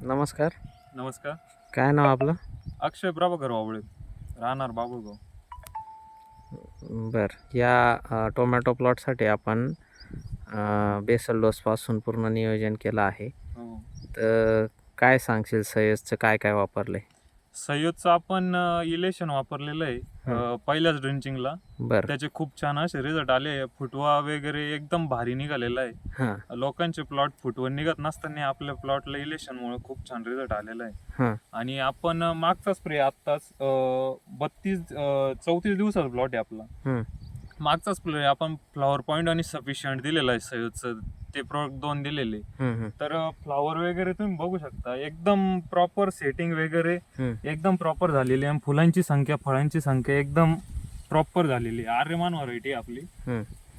नमस्कार. नमस्कार. काय नाव आपलं? अक्षय प्रभाकर वावळे राहणार बाबुळगाव. बरं. या अ, टोमॅटो प्लॉटसाठी आपण अ, बेसल डोसपासून पूर्ण नियोजन केलं आहे. हो. तर काय सांगशील सयसचं काय काय वापरलं आहे सय्यदचं आपण इलेशन वापरलेलं आहे. पहिल्याच ड्रिंचिंगला बरं. त्याचे खूप छान असे रिझल्ट आले फुटवा वगैरे एकदम भारी निघालेला आहे. लोकांचे प्लॉट फुटवा निघत नसताना आपल्या प्लॉटला इलेशनमुळे खूप छान रिझल्ट आलेला आहे. आणि आपण मागचा स्प्रे आत्ताच बत्तीस चौतीस दिवसाचा प्लॉट आहे आपला. मागचा स्प्रे आपण फ्लॉवर पॉईंट आणि सफिशियंट दिलेला आहे सय्यदचं ते प्रोडक्ट दोन दिलेले. तर फ्लॉवर वगैरे तुम्ही बघू शकता. एकदम प्रॉपर सेटिंग वगैरे. एकदम प्रॉपर झालेली आहे. आणि फुलांची संख्या फळांची संख्या एकदम प्रॉपर झालेली आर्यमान व्हरायटी आपली.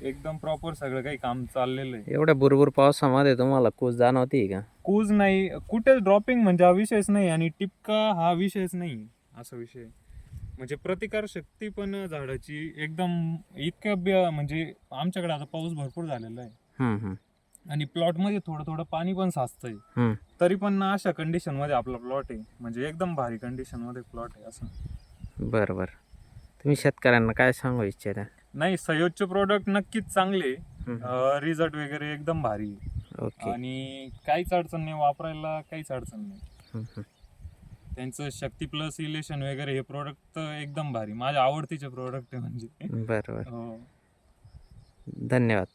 एकदम प्रॉपर सगळं काही काम चाललेलं आहे. एवढ्या बुरबुर पावसामध्ये तुम्हाला कूस जाणवती का? कूज नाही. कुठेच ड्रॉपिंग म्हणजे हा विषयच नाही आणि टिपका हा विषयच नाही असा विषय. म्हणजे प्रतिकार शक्ती पण झाडाची एकदम इतक्या म्हणजे आमच्याकडे आता पाऊस भरपूर झालेला आहे. आणि प्लॉटमध्ये थोडं थोडं पाणी पण साचतंय. तरी पण ना अशा कंडिशनमध्ये आपला प्लॉट आहे. म्हणजे एकदम भारी कंडिशनमध्ये प्लॉट आहे असं. बरं बरं. तुम्ही शेतकऱ्यांना काय सांगू इच्छिता? नाही सयोजचे प्रोडक्ट नक्कीच चांगले रिझल्ट वगैरे एकदम भारी आहे. ओके. आणि काहीच अडचण नाही वापरायला काहीच अडचण नाही. त्यांचं शक्ती प्लस इलेशन वगैरे हे प्रोडक्ट एकदम भारी माझ्या आवडतीचे प्रोडक्ट आहे म्हणजे. बरं बरं. हो. धन्यवाद.